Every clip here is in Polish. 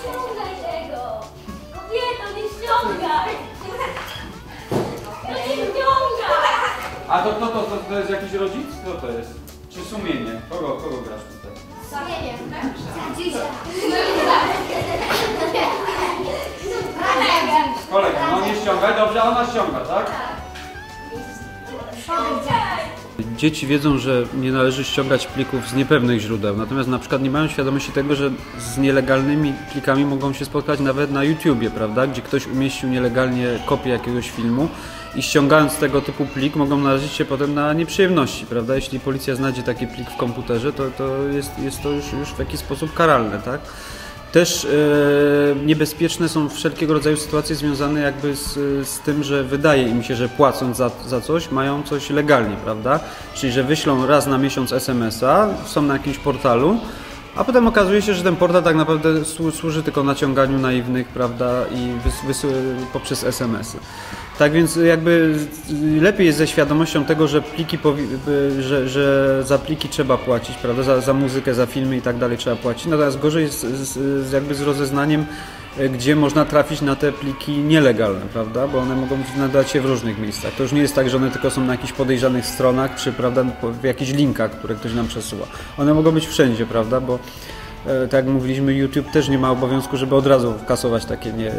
ściągaj tego! Kobieto, nie ściągaj! No nie ściągaj! A to kto to, to, to jest jakiś rodzic? Kto to jest? Czy sumienie? Kogo, kogo grasz tutaj? Sumienie. Dziadzia. Kolega, no nie ściągaj, dobrze, ona ściąga, tak? Tak. Dzieci wiedzą, że nie należy ściągać plików z niepewnych źródeł, natomiast na przykład nie mają świadomości tego, że z nielegalnymi plikami mogą się spotkać nawet na YouTubie, prawda? Gdzie ktoś umieścił nielegalnie kopię jakiegoś filmu i ściągając tego typu plik mogą narazić się potem na nieprzyjemności, prawda? Jeśli policja znajdzie taki plik w komputerze, to, to jest, jest to już, już w jakiś sposób karalne, tak? Też e, niebezpieczne są wszelkiego rodzaju sytuacje związane jakby z, z tym, że wydaje im się, że płacąc za, za coś, mają coś legalnie, prawda? Czyli, że wyślą raz na miesiąc SMS-a, są na jakimś portalu, a potem okazuje się, że ten portal tak naprawdę słu- służy tylko naciąganiu naiwnych, prawda, i wys- wys- poprzez SMS-y. Tak więc jakby lepiej jest ze świadomością tego, że pliki, że, że za pliki trzeba płacić, prawda, za, za muzykę, za filmy i tak dalej trzeba płacić. Natomiast gorzej jest z, z, jakby z rozeznaniem, y, gdzie można trafić na te pliki nielegalne, prawda, bo one mogą znajdać się w różnych miejscach. To już nie jest tak, że one tylko są na jakichś podejrzanych stronach, czy prawda, w jakichś linkach, które ktoś nam przesyła. One mogą być wszędzie, prawda, bo e, tak jak mówiliśmy, YouTube też nie ma obowiązku, żeby od razu kasować takie nie,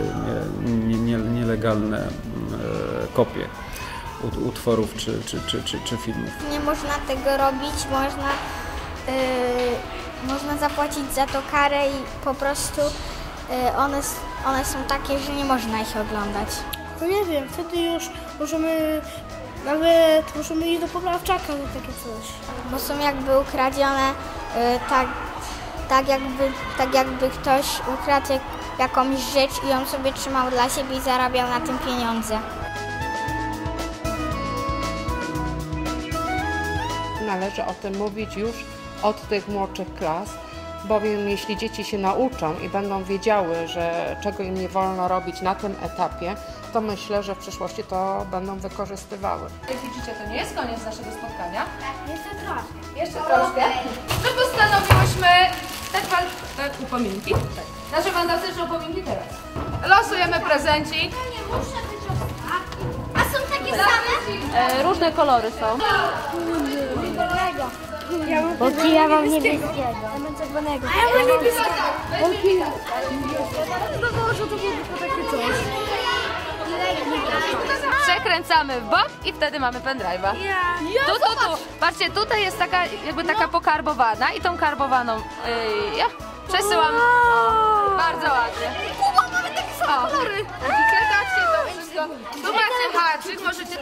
nie, nie, nie, nielegalne e, kopie ut- utworów czy, czy, czy, czy, czy filmów. Nie można tego robić, można, yy, można zapłacić za to karę i po prostu yy, one, one są takie, że nie można ich oglądać. No nie wiem, wtedy już możemy nawet możemy iść do poprawczaka za takie coś. Bo są jakby ukradzione yy, tak, tak, jakby, tak jakby ktoś ukradł jak, jakąś rzecz i on sobie trzymał dla siebie i zarabiał na tym pieniądze. Należy o tym mówić już od tych młodszych klas, bowiem jeśli dzieci się nauczą i będą wiedziały, że czego im nie wolno robić na tym etapie, to myślę, że w przyszłości to będą wykorzystywały. Jak widzicie, to nie jest koniec naszego spotkania. Jeszcze trochę. Jeszcze troszkę. To postanowiłyśmy te, fan... te upominki, tak. nasze fantastyczne upominki teraz. Losujemy prezencik. A są takie same? E, różne kolory są. Bo ja mam niebieskiego. A ja mam niebieskiego. Przekręcamy w bok i wtedy mamy pendrive'a. Tu, tu, tu. Patrzcie, tutaj jest taka jakby taka pokarbowana i tą karbowaną yy, ja przesyłam. Bardzo ładnie. Kuba, mamy takie same kolory. To wszystko. Tu macie haczyk, możecie...